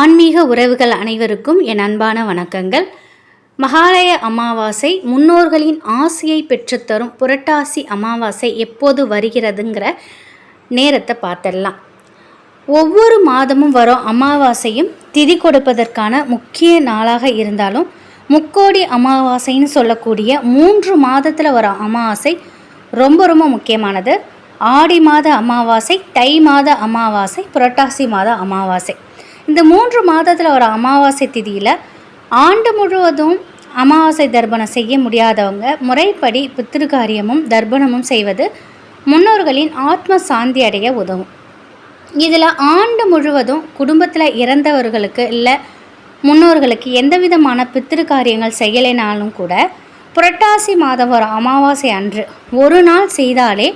ஆன்மீக உறவுகள் அனைவருக்கும் என் அன்பான வணக்கங்கள். மகாலய அமாவாசை முன்னோர்களின் ஆசையை பெற்றுத்தரும் புரட்டாசி அமாவாசை எப்போது வருகிறதுங்கிற நேரத்தை பார்த்துடலாம். ஒவ்வொரு மாதமும் வரும் அமாவாசையும் திதி கொடுப்பதற்கான முக்கிய நாளாக இருந்தாலும் முக்கோடி அமாவாசைன்னு சொல்லக்கூடிய மூன்று மாதத்தில் வர அமாவாசை ரொம்ப ரொம்ப முக்கியமானது. ஆடி மாத அமாவாசை தை மாத அமாவாசை புரட்டாசி மாத அமாவாசை. இந்த மூன்று மாதத்தில் வர அமாவாசை திதியில் ஆண்டு முழுவதும் அமாவாசை தர்ப்பணம் செய்ய முடியாதவங்க முறைப்படி பித்திருக்காரியமும் தர்ப்பணமும் செய்வது முன்னோர்களின் ஆத்ம சாந்தி அடைய உதவும். இதில் ஆண்டு முழுவதும் குடும்பத்தில் இறந்தவர்களுக்கு இல்லை முன்னோர்களுக்கு எந்த விதமான பித்திரு காரியங்கள் செய்யலைனாலும் கூட புரட்டாசி மாதம் ஒரு அமாவாசை அன்று ஒரு நாள் செய்தாலே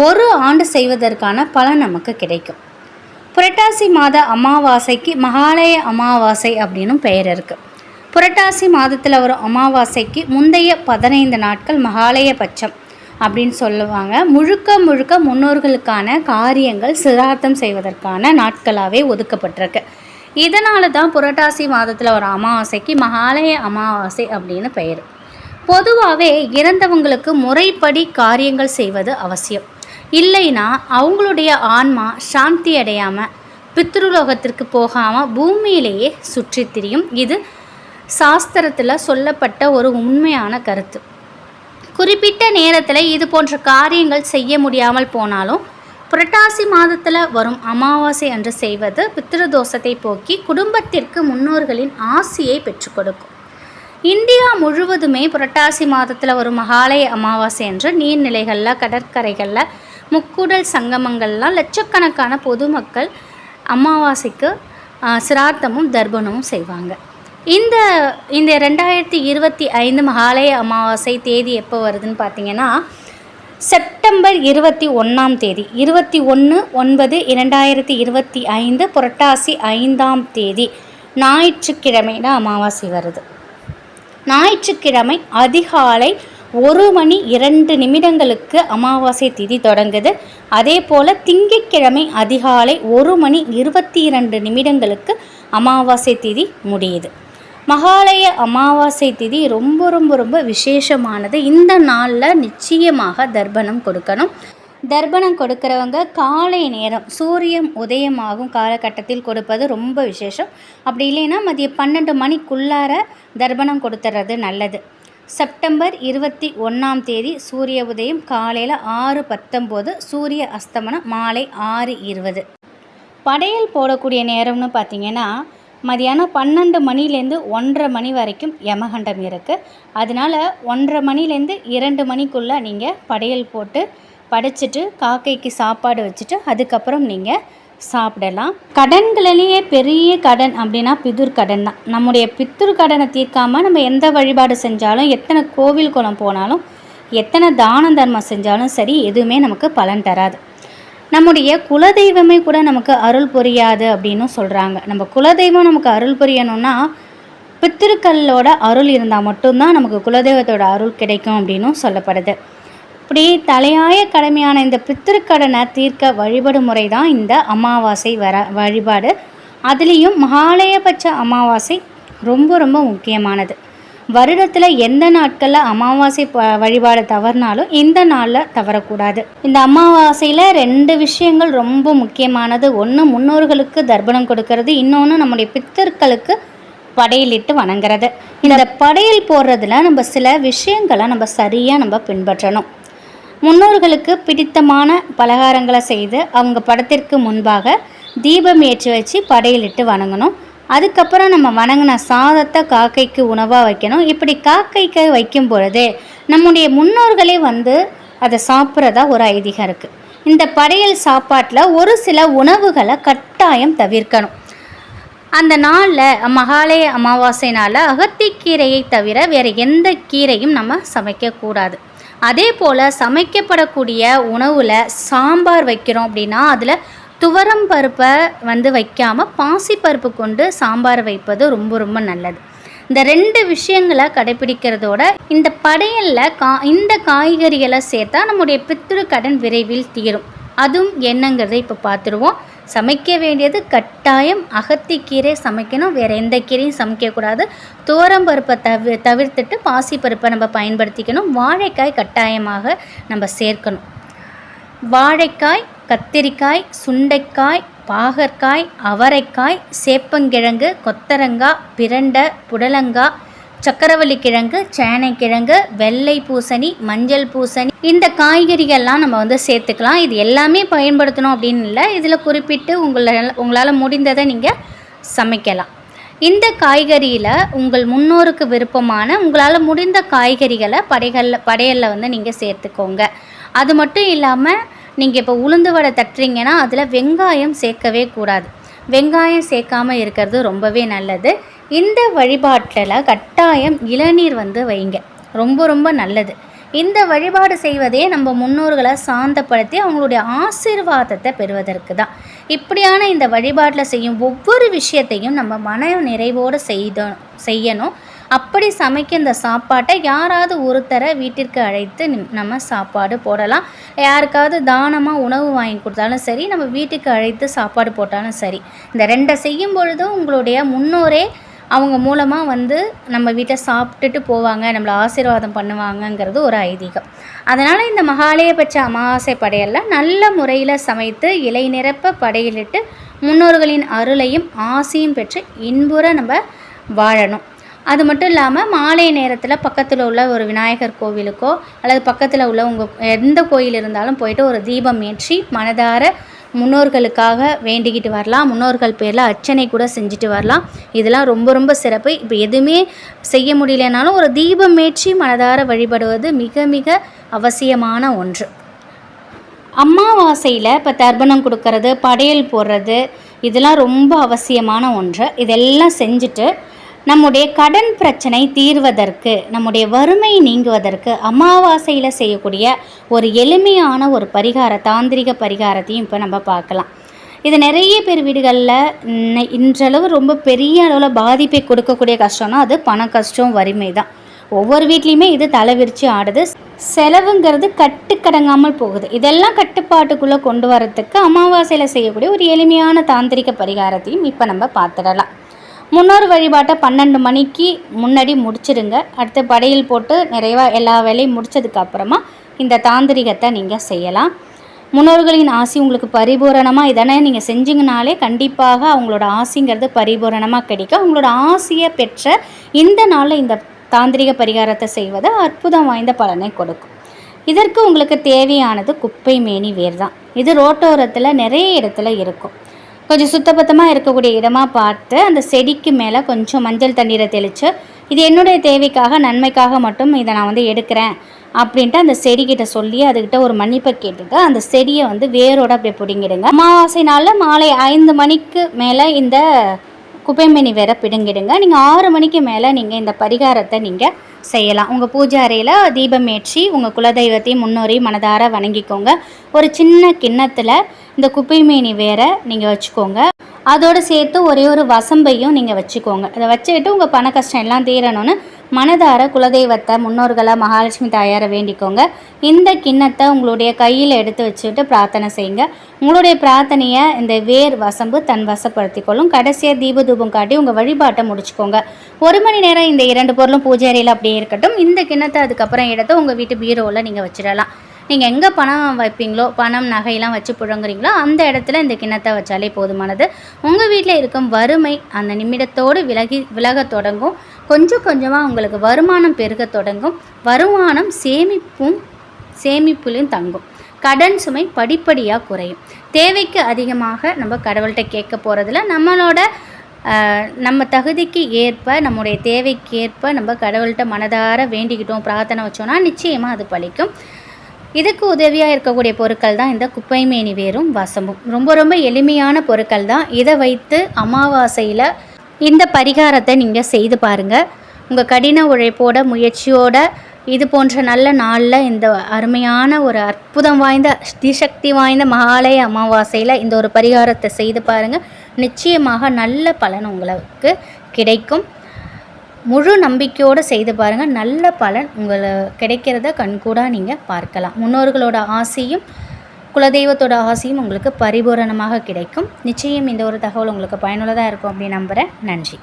ஒரு ஆண்டு செய்வதற்கான பலன் நமக்கு கிடைக்கும். புரட்டாசி மாத அமாவாசைக்கு மகாலய அமாவாசை அப்படின்னும் பெயர் இருக்குது புரட்டாசி மாதத்தில் வரும் அமாவாசைக்கு முந்தைய பதினைந்து நாட்கள் மகாலய பட்சம் அப்படின்னு சொல்லுவாங்க. முழுக்க முழுக்க முன்னோர்களுக்கான காரியங்கள் சிரார்த்தம் செய்வதற்கான நாட்களாகவே ஒதுக்கப்பட்டிருக்கு. இதனால தான் புரட்டாசி மாதத்தில் வர அமாவாசைக்கு மகாலய அமாவாசை அப்படின்னு பெயர். பொதுவாகவே இறந்தவங்களுக்கு முறைப்படி காரியங்கள் செய்வது அவசியம். இல்லைன்னா அவங்களுடைய ஆன்மா சாந்தி அடையாமல் பித்ருலோகத்திற்கு போகாமல் பூமியிலேயே சுற்றி திரியும். இது சாஸ்திரத்தில் சொல்லப்பட்ட ஒரு உண்மையான கருத்து. குறிப்பிட்ட நேரத்தில் இது போன்ற காரியங்கள் செய்ய முடியாமல் போனாலும் புரட்டாசி மாதத்தில் வரும் அமாவாசை அன்று செய்வது பித்திருதோஷத்தை போக்கி குடும்பத்திற்கு முன்னோர்களின் ஆசியை பெற்றுக் கொடுக்கும். இந்தியா முழுவதுமே புரட்டாசி மாதத்தில் வரும் மகாலய அமாவாசை அன்று நீர்நிலைகளில் கடற்கரைகளில் முக்கூடல் சங்கமங்கள்லாம் லட்சக்கணக்கான பொதுமக்கள் அமாவாசைக்கு சிரார்த்தமும் தர்ப்பணமும் செய்வாங்க. இந்த இந்த ரெண்டாயிரத்தி இருபத்தி ஐந்து மகாலய அமாவாசை தேதி எப்போ வருதுன்னு பார்த்தீங்கன்னா செப்டம்பர் இருபத்தி ஒன்றாம் தேதி இருபத்தி ஒன்று ஒன்பது இரண்டாயிரத்தி இருபத்தி ஐந்து புரட்டாசி ஐந்தாம் தேதி ஞாயிற்றுக்கிழமை தான் அமாவாசை வருது. ஞாயிற்றுக்கிழமை அதிகாலை ஒரு மணி இரண்டு நிமிடங்களுக்கு அமாவாசை திதி தொடங்குது. அதே போல் திங்கட்கிழமை அதிகாலை ஒரு மணி இருபத்தி இரண்டு நிமிடங்களுக்கு அமாவாசை திதி முடியுது. மகாலய அமாவாசை திதி ரொம்ப ரொம்ப ரொம்ப விசேஷமானது. இந்த நாளில் நிச்சயமாக தர்ப்பணம் கொடுக்கணும். தர்ப்பணம் கொடுக்குறவங்க காலை நேரம் சூரியன் உதயமாகும் காலகட்டத்தில் கொடுப்பது ரொம்ப விசேஷம். அப்படி இல்லைன்னா மதியம் பன்னெண்டு மணிக்குள்ளார தர்ப்பணம் கொடுத்துறது நல்லது. செப்டம்பர் இருபத்தி ஒன்றாம் தேதி சூரிய உதயம் காலையில் ஆறு பத்தொம்போது சூரிய அஸ்தமனம் மாலை ஆறு இருபது. படையல் போடக்கூடிய நேரம்னு பார்த்திங்கன்னா மதியானம் பன்னெண்டு மணிலேருந்து ஒன்றரை மணி வரைக்கும் யமகண்டம் இருக்குது அதனால் ஒன்றரை மணிலேருந்து இரண்டு மணிக்குள்ளே நீங்கள் படையல் போட்டு படைச்சிட்டு காக்கைக்கு சாப்பாடு வச்சுட்டு அதுக்கப்புறம் நீங்கள் சாப்பிடலாம். கடன்களிலேயே பெரிய கடன் அப்படின்னா பிதுர் கடன் தான். நம்முடைய பித்துர் கடனை தீர்க்காமல் நம்ம எந்த வழிபாடு செஞ்சாலும் எத்தனை கோவில் குளம் போனாலும் எத்தனை தான தர்மம் செஞ்சாலும் சரி எதுவுமே நமக்கு பலன் தராது. நம்முடைய குலதெய்வமே கூட நமக்கு அருள் புரியாது அப்படின்னு சொல்கிறாங்க நம்ம குலதெய்வம் நமக்கு அருள் புரியணும்னா பித்திருக்களோட அருள் இருந்தால் மட்டும்தான் நமக்கு குலதெய்வத்தோட அருள் கிடைக்கும் அப்படின்னும் சொல்லப்படுது. இப்படி தலையாய கடமையான இந்த பித்திருக்கடனை தீர்க்க வழிபடும் முறை தான் இந்த அமாவாசை வர வழிபாடு. அதுலேயும் மகாலயபட்ச அமாவாசை ரொம்ப ரொம்ப முக்கியமானது. வருடத்தில் எந்த நாட்களில் அமாவாசை வழிபாடு தவறினாலும் இந்த நாளில் தவறக்கூடாது. இந்த அமாவாசையில் ரெண்டு விஷயங்கள் ரொம்ப முக்கியமானது. ஒன்று முன்னோர்களுக்கு தர்ப்பணம் கொடுக்கறது இன்னொன்று நம்முடைய பித்தர்களுக்கு படையலிட்டு வணங்குறது. இந்த படையல் போடுறதுல நம்ம சில விஷயங்களை நம்ம சரியாக நம்ம பின்பற்றணும். முன்னோர்களுக்கு பிடித்தமான பலகாரங்களை செய்து அவங்க படத்திற்கு முன்பாக தீபம் ஏற்றி வச்சு படையலிட்டு வணங்கணும். அதுக்கப்புறம் நம்ம வணங்கின சாதத்தை காக்கைக்கு உணவாக வைக்கணும். இப்படி காக்கைக்கு வைக்கும் பொழுது நம்முடைய முன்னோர்களே வந்து அதை சாப்பிட்றதா ஒரு ஐதீகம் இருக்குது இந்த படையல் சாப்பாட்டில் ஒரு சில உணவுகளை கட்டாயம் தவிர்க்கணும். அந்த நாளில் மகாலய அமாவாசை நாளில் அகத்திக்கீரையை தவிர வேறு எந்த கீரையும் நம்ம சமைக்கக்கூடாது. அதே போல் சமைக்கப்படக்கூடிய உணவில் சாம்பார் வைக்கிறோம் அப்படின்னா அதில் துவரம் பருப்பை வந்து வைக்காமல் பாசிப்பருப்பு கொண்டு சாம்பார் வைப்பது ரொம்ப ரொம்ப நல்லது. இந்த ரெண்டு விஷயங்களை கடைபிடிக்கிறதோட இந்த படையலில் கா இந்த காய்கறிகளை சேர்த்தா நம்முடைய பித்திரு கடன் விரைவில் தீரும். அதுவும் என்னங்கிறத இப்போ பார்த்துருவோம் சமைக்க வேண்டியது கட்டாயம். அகத்திக்கீரை சமைக்கணும். வேறு எந்த கீரையும் சமைக்கக்கூடாது. துவரம்பருப்பை தவி தவிர்த்துட்டு பாசிப்பருப்பை நம்ம பயன்படுத்திக்கணும். வாழைக்காய் கட்டாயமாக நம்ம சேர்க்கணும். வாழைக்காய் கத்திரிக்காய் சுண்டைக்காய் பாகற்காய் அவரைக்காய் சேப்பங்கிழங்கு கொத்தரங்காய் பிரண்டை புடலங்காய் சக்கரவள்ளி கிழங்கு சேனைக்கிழங்கு வெள்ளை பூசணி மஞ்சள் பூசணி. இந்த காய்கறிகள்லாம் நம்ம வந்து சேர்த்துக்கலாம். இது எல்லாமே பயன்படுத்தணும் அப்படின்னு இல்லை. இதில் குறிப்பிட்டு உங்களை உங்களால் முடிந்ததை நீங்கள் சமைக்கலாம். இந்த காய்கறியில் உங்கள் முன்னோருக்கு விருப்பமான உங்களால் முடிந்த காய்கறிகளை படைகளில் படையலில் வந்து நீங்கள் சேர்த்துக்கோங்க. அது மட்டும் இல்லாமல் நீங்கள் இப்போ உளுந்து வடை தட்டுறீங்கன்னா அதில் வெங்காயம் சேர்க்கவே கூடாது. வெங்காயம் சேர்க்காம இருக்கிறது ரொம்பவே நல்லது. இந்த வழிபாட்டில் கட்டாயம் இளநீர் வந்து வைங்க. ரொம்ப ரொம்ப நல்லது. இந்த வழிபாடு செய்வதே நம்ம முன்னோர்களை சாந்தப்படுத்தி அவங்களுடைய ஆசீர்வாதத்தை பெறுவதற்கு தான். இப்படியான இந்த வழிபாட்டில் செய்யும் ஒவ்வொரு விஷயத்தையும் நம்ம மன நிறைவோடு செய்த செய்யணும். அப்படி சமைக்க இந்த சாப்பாட்டை யாராவது ஒருத்தரை வீட்டிற்கு அழைத்து நம்ம சாப்பாடு போடலாம். யாருக்காவது தானமாக உணவு வாங்கி கொடுத்தாலும் சரி நம்ம வீட்டுக்கு அழைத்து சாப்பாடு போட்டாலும் சரி. இந்த ரெண்டை செய்யும் பொழுது உங்களுடைய முன்னோரே அவங்க மூலமாக வந்து நம்ம வீட்டில் சாப்பிட்டுட்டு போவாங்க நம்மளை ஆசீர்வாதம் பண்ணுவாங்கங்கிறது ஒரு ஐதீகம். அதனால் இந்த மகாலயபட்ச அமாவாசை படையெல்லாம் நல்ல முறையில் சமைத்து இலை நிரப்ப படையிலிட்டு முன்னோர்களின் அருளையும் ஆசையும் பெற்று இன்புற நம்ம வாழணும். அது மட்டும் இல்லாமல் மாலை நேரத்தில் பக்கத்தில் உள்ள ஒரு விநாயகர் கோவிலுக்கோ அல்லது பக்கத்தில் உள்ள உங்கள் எந்த கோயில் இருந்தாலும் போயிட்டு ஒரு தீபம் ஏற்றி மனதார முன்னோர்களுக்காக வேண்டிக்கிட்டு வரலாம். முன்னோர்கள் பேரில் அர்ச்சனை கூட செஞ்சுட்டு வரலாம். இதெல்லாம் ரொம்ப ரொம்ப சிறப்பு. இப்போ எதுவுமே செய்ய முடியலனாலும் ஒரு தீபம் ஏற்றி மனதார வழிபடுவது மிக மிக அவசியமான ஒன்று. அமாவாசையில் இப்போ தர்ப்பணம் கொடுக்கறது படையல் போடுறது இதெல்லாம் ரொம்ப அவசியமான ஒன்று. இதெல்லாம் செஞ்சுட்டு நம்முடைய கடன் பிரச்சனை தீர்வதற்கு நம்முடைய வறுமை நீங்குவதற்கு அமாவாசையில் செய்யக்கூடிய ஒரு எளிமையான ஒரு பரிகார தாந்திரிக பரிகாரத்தையும் இப்போ நம்ம பார்க்கலாம். இது நிறைய பேர் வீடுகளில் இன்றளவு ரொம்ப பெரிய அளவில் பாதிப்பை கொடுக்கக்கூடிய கஷ்டம்னா அது பண கஷ்டம் வறுமை தான். ஒவ்வொரு வீட்லேயுமே இது தலைவிரிச்சு ஆடுது. செலவுங்கிறது கட்டுக்கடங்காமல் போகுது. இதெல்லாம் கட்டுப்பாட்டுக்குள்ளே கொண்டு வரத்துக்கு அமாவாசையில் செய்யக்கூடிய ஒரு எளிமையான தாந்திரிக பரிகாரத்தையும் இப்போ நம்ம பார்த்துடலாம். முன்னோர் வழிபாட்டை பன்னெண்டு மணிக்கு முன்னாடி முடிச்சிருங்க. அடுத்து படையல் போட்டு நிறைவாக எல்லா வேலையும் முடித்ததுக்கப்புறமா இந்த தாந்திரிகத்தை நீங்கள் செய்யலாம். முன்னோர்களின் ஆசி உங்களுக்கு பரிபூரணமாக இதனை நீங்கள் செஞ்சிங்கனாலே கண்டிப்பாக அவங்களோட ஆசிங்கிறது பரிபூரணமாக கிடைக்கும். அவங்களோட ஆசையை பெற்ற இந்த நாளில் இந்த தாந்திரிக பரிகாரத்தை செய்வது அற்புதம் வாய்ந்த பலனை கொடுக்கும். இதற்கு உங்களுக்கு தேவையானது குப்பை மேனி வேர் தான் இது ரோட்டோரத்தில் நிறைய இடத்துல இருக்கும். கொஞ்சம் சுத்தபத்தமாக இருக்கக்கூடிய இடமாக பார்த்து அந்த செடிக்கு மேலே கொஞ்சம் மஞ்சள் தண்ணீரை தெளித்து இது என்னுடைய தேவைக்காக நன்மைக்காக மட்டும் இதை நான் வந்து எடுக்கிறேன் அப்படின்ட்டு அந்த செடிக்கிட்ட சொல்லி அதுக்கிட்ட ஒரு மன்னிப்பை கேட்டுட்டு அந்த செடியை வந்து வேரோட அப்படியே பிடுங்கிடுங்க. அமாவாசை நாளில் மாலை ஐந்து மணிக்கு மேலே இந்த குப்பைமணி வேற பிடுங்கிடுங்க. நீங்கள் ஆறு மணிக்கு மேலே நீங்கள் இந்த பரிகாரத்தை நீங்கள் செய்யலாம். உங்கள் பூஜை அறையில் தீபம் ஏற்றி உங்கள் குலதெய்வத்தையும் முன்னோரையும் மனதார வணங்கிக்கோங்க. ஒரு சின்ன கிண்ணத்தில் இந்த குப்பைமேனி வேற நீங்கள் வச்சுக்கோங்க. அதோடு சேர்த்து ஒரே ஒரு வசம்பையும் நீங்கள் வச்சுக்கோங்க. அதை வச்சுக்கிட்டு உங்கள் பண கஷ்டம் எல்லாம் தீரணும்னு மனதார குலதெய்வத்தை முன்னோர்களை மகாலட்சுமி தாயாரை வேண்டிக்கோங்க. இந்த கிண்ணத்தை உங்களுடைய கையில் எடுத்து வச்சுட்டு பிரார்த்தனை செய்யுங்க. உங்களுடைய பிரார்த்தனையை இந்த வேர் வசம்பு தன் வசப்படுத்தி கொள்ளும் கடைசியாக தீப தூபம் காட்டி உங்கள் வழிபாட்டை முடிச்சுக்கோங்க. ஒரு மணி நேரம் இந்த இரண்டு பொருளும் பூஜை அறையில் அப்படியே இருக்கட்டும். இந்த கிண்ணத்தை அதுக்கப்புறம் எடுத்து உங்கள் வீட்டு பீரோவில் நீங்கள் வச்சிடலாம். நீங்கள் எங்கே பணம் வைப்பீங்களோ பணம் நகையெல்லாம் வச்சு புழங்குறீங்களோ அந்த இடத்துல இந்த கிண்ணத்தை வச்சாலே போதுமானது. உங்கள் வீட்டில் இருக்கும் வறுமை அந்த நிமிடத்தோடு விலகி விலகத் தொடங்கும். கொஞ்சம் கொஞ்சமாக உங்களுக்கு வருமானம் பெருக தொடங்கும். வருமானம் சேமிப்பும் சேமிப்புலையும் தங்கும். கடன் சுமை படிப்படியாக குறையும். தேவைக்கு அதிகமாக நம்ம கடவுள்கிட்ட கேட்க போகிறதில்ல நம்மளோட நம்ம தகுதிக்கு ஏற்ப நம்முடைய தேவைக்கு ஏற்ப நம்ம கடவுள்கிட்ட மனதார வேண்டிக்கிட்டோம் பிரார்த்தனை வச்சோன்னா நிச்சயமாக அது பழிக்கும். இதுக்கு உதவியாக இருக்கக்கூடிய பொருட்கள் தான் இந்த குப்பைமேனி வேரும் வசமும். ரொம்ப ரொம்ப எளிமையான பொருட்கள் தான். இதை வைத்து அமாவாசையில் இந்த பரிகாரத்தை நீங்கள் செய்து பாருங்கள் உங்கள் கடின உழைப்போட முயற்சியோட இது போன்ற நல்ல நாளில் இந்த அருமையான ஒரு அற்புதம் வாய்ந்த ஸ்திசக்தி வாய்ந்த மகாலய அமாவாசையில் இந்த ஒரு பரிகாரத்தை செய்து பாருங்கள் நிச்சயமாக நல்ல பலன் உங்களுக்கு கிடைக்கும். முழு நம்பிக்கையோடு செய்து பாருங்கள் நல்ல பலன் உங்களை கிடைக்கிறத கண்கூடாக நீங்கள் பார்க்கலாம். முன்னோர்களோட ஆசையும் குலதெய்வத்தோட ஆசையும் உங்களுக்கு பரிபூரணமாக கிடைக்கும். நிச்சயம் இந்த ஒரு தகவல் உங்களுக்கு பயனுள்ளதாக இருக்கும் அப்படின்னு நம்புகிறேன் நன்றி.